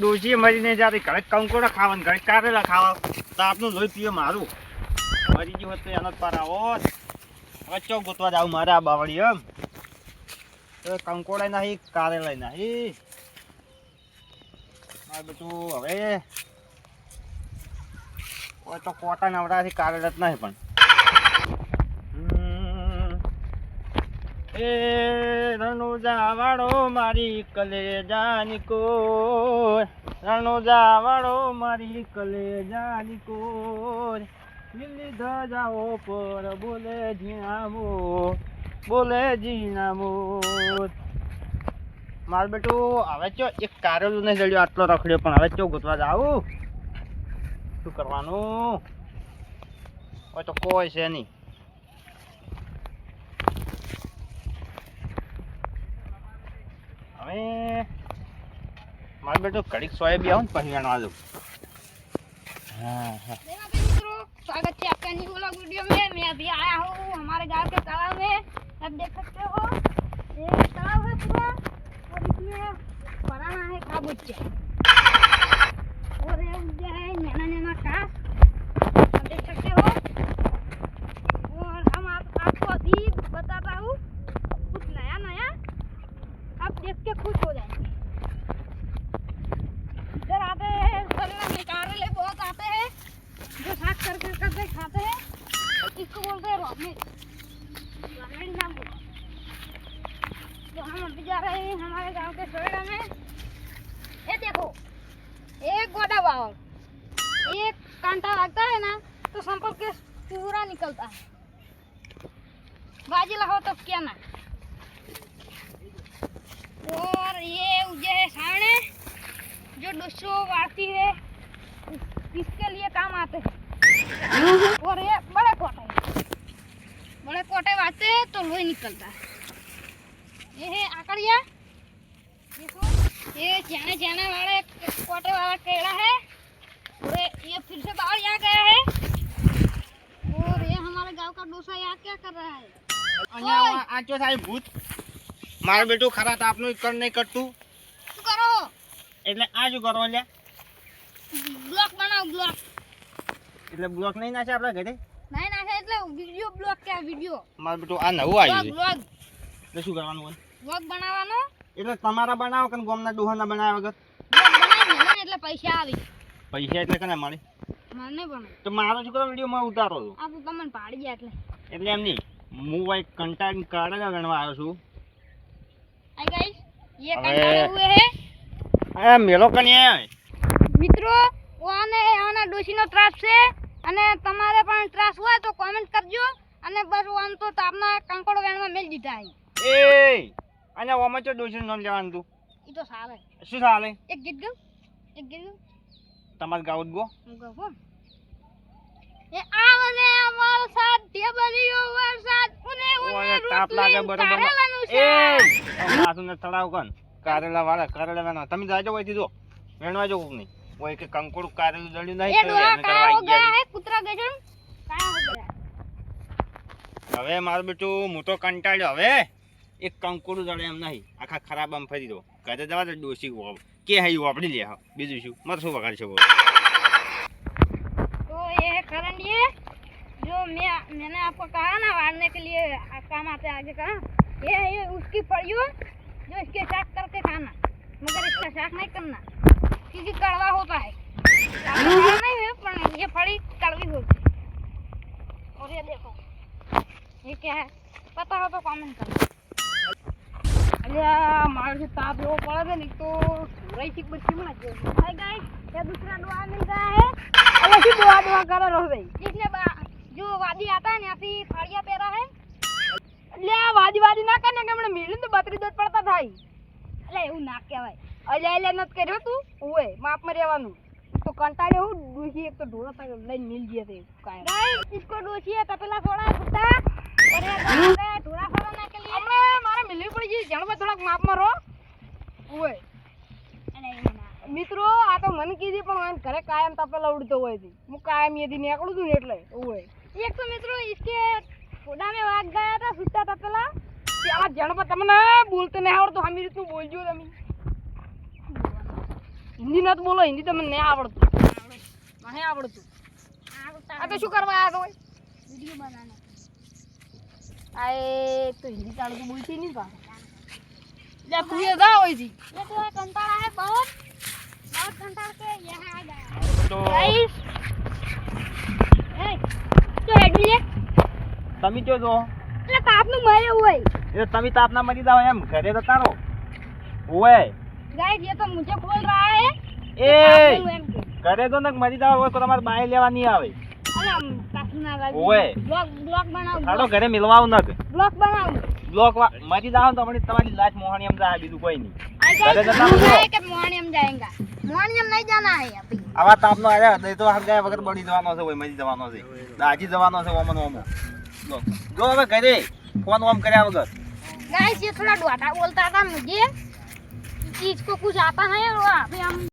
ડોશી મરીને જાતે ઘરે કંકોડા ખાવાનું ઘરે કારેલા ખાવા, તો આપનું લોહી પીએ મારું. મરી ગયું હોત તો એનો પાર આવો હવે ચો ગોતવા જાવ મારે આ બાવળી એમ. તો કંકોડા નહીં કારેલા નહીં. મારે બધું હવે. કોઈ તો કોટા નવડાથી કારેલા જ નહીં પણ હમ. એ રણુજા વાળો મારી કલેજાની કોર. રણુજા વાળો મારી કલેજાની કોર. લીલી ધજાઓ પર બોલે જીણામો બોલે જીણામો. માર બેટું, હવે ચો એક કારેલું નહીં જડ્યો આટલો રખડ્યો, પણ હવે ચો ગોતવા જાવું શું કરવાનું? હોય તો કોઈ છે નહીં. હવે મારે બેટો કડીક સોય બી આવું ને પછી વેણવા દઉં हाँ हाँ मेरा भी मित्रों स्वागत है आपका न्यू व्लॉग वीडियो में मैं अभी आया हूँ हमारे गांव के तालाब में आप देख सकते हो ये तालाब है पूरा और इसमें बनाना है खाबुच्चे देख के खुश हो जाएँगे। इधर आते हैं सरेला बहुत आते हैं। जो साग कर कर करके खाते हैं। इसको बोलते हैं? बोलते तो हम अभी जा रहे हैं, हमारे गाँव के सरेला में। ये देखो, एक गोदा बावल एक कांटा लगता है ना तो संपर्क के पूरा निकलता है। बाजी लगाओ तो क्या ना। और ये है सामने जो डुस्सो आती है किसके लिए काम आते और ये बड़े कोटे बड़े कोटे आते हैं तो लोही निकलता है। ये है आकड़िया। देखो ये जाने जाने वाले कोटे वाला केड़ा है। और ये फिर से बाहर आ गया है। और ये हमारे गाँव का डोसा यहाँ क्या कर रहा है? भूत। મારું બેટું ખરા તાપનું કર નહીં કરતું. શું કરો? એટલે આ શું કરો લ્યા. બ્લોક બનાવો બ્લોક. એટલે બ્લોક નહીં નાખે આપણા ઘરે? નહીં નાખે એટલે વીડિયો બ્લોક કે વીડિયો? મારું બેટું આ નવું આવ્યું છે. બ્લોગ એટલે શું કરવાનું હોય બ્લોગ બનાવવાનો? એટલે તમારા બનાવો કે ગોમના ડોહાના બનાવ્યા વગર? બનાવી એટલે પૈસા આવી. પૈસા એટલે કને મળે? મને પણ તો મારો છોકરો વિડીયોમાં ઉતારો છું? આ તો તમને પાડી જાય એટલે. એટલે એમ નહીં હું એક કંટાળ કાઢેલા ગણવા આવ્યો છું. ये अबे। कंटाळे हुए हैं આ મેલો કને મિત્રો ઓને આના ડોશીનો ત્રાસ છે અને તમારે પણ ત્રાસ હોય તો કોમેન્ટ કરજો અને બસ આમ તો તાપના કંકોડો વેણમાં મેલ દીધા હે એ અને ઓમાં ચો ડોસી નોંધ લેવાનું તું ઈ તો સારે શું ચાલે એક ગીત ગાઉં એક ગીત ગાઉં તમારે ગાઉત ગો હું ગાઉં હો. એ આવને અમારો સાથ ઢેબરીયો વરસાદ ઉને ઉને ઓય તાપ લાગે રોટલી બરોબર કારેલાનું એ શાક. માસુ ને તળાવ કન કારેલા વાળા કારેલા વેણવા તમે જાજો હોય જો વેણવા જો કોક નહીં ઓય કે કંકોડું કારેલું જડ્યું નહીં ये તો डोहा એને કરવા कहाँ हो આવી गया ગયા है कुतरा गजन कहाँ हो गया છે. હવે મારું બેટું મોટો કંટાળ્યો હવે એક કંકોડું જડે એમ નહીં આખા ખરાબ આમ ફરી દો ઘરે જવા દે ડોસી વાવ કે હાઈ વાપરી લે હા બીજું શું મારે શું વગાડ છે બોલ तो ये है करंडिये जो मैं मैंने आपको कहा ना वाड़ने के लिए आ- काम आते हैं आगे का ये है ये उसकी पड़ियों जो इसके साथ करके खाना। मगर इसका साथ नहीं करना। क्योंकि कड़वा होता है। हाँ। नहीं है पर ये पड़ी कड़वी होती है। और ये देखो ये क्या है? पता हो तो कमेंट करना अरे मार से ताप लो पड़ा था नहीं तो रही थी बच्ची में हाय गाइस ये दूसरा दुआ मिल गया है? और दुआ दुआ करो रहो भाई। इसलिए जो वादी आता है ना ऐसी फाड़िया पेरा है। લે વાજી ના કરે કે મને મેલું તો બત્રી પડતા થાય. એટલે એવું ના કહેવાય. અલ્યા એટલે નત કર્યો તું? ઓએ માપમાં રહેવાનું. તો કંટાળ્યો હું તો ઢોળો થાય લઈને મિલ જઈએ તે કાય નહીં તપેલા સોડા અરે ઢોળા ફોડા ના કે લીએ મારે મિલવી પડી થોડાક માપમાં રહો. ઓએ મિત્રો આ તો મને કીધી પણ ઘરે કાયમ તપેલા ઉડતો હોય છે. હું કાયમ એથી નીકળું છું ને એટલે. ઓય એક તો મિત્રો ખોડાને વાગ ગયા તા સુતા તા પેલા. આ જણમાં તમને બોલતો નહીં આવડતું હમી રીતનું બોલજો તમે. હિન્દી નથી બોલો હિન્દી તમને નહીં આવડતું. નહીં આવડતું. આ શું કરવા આવ્યો હોય બનાવવાનો. આ તો હિન્દી તારું તો બોલતી નહીં પા જા તું એ જા હોય જી એ તો કંટાળા હે બહુત બહુત કંટાળ કે યહાં આ ગયા તમે કયો છો. એટલે તાપનું મરે હોય. એ તમે તાપના મરી જાવ એમ ઘરે તો તારો ઓય. ગાઈસ એ તો મુજે બોલ રહા હે. એ. ઘરે તો નક મરી જાવ હોય તો તમારે બાય લેવા નહીં આવે. તમારી તમારી લાશ મોહણી બીજું કોઈ નહીં. આવા તાપનો આયા નહીં વગર બળી જવાનો છે મરી જવાનો છે. દાજી જવાનો છે ઓમન ઓમો. જો હવે ઘરે ફોન ઓમ કર્યા વગર गाइस ये थोड़ा डोटा बोलता था मुझे चीज को कुछ आता नहीं और अभी हम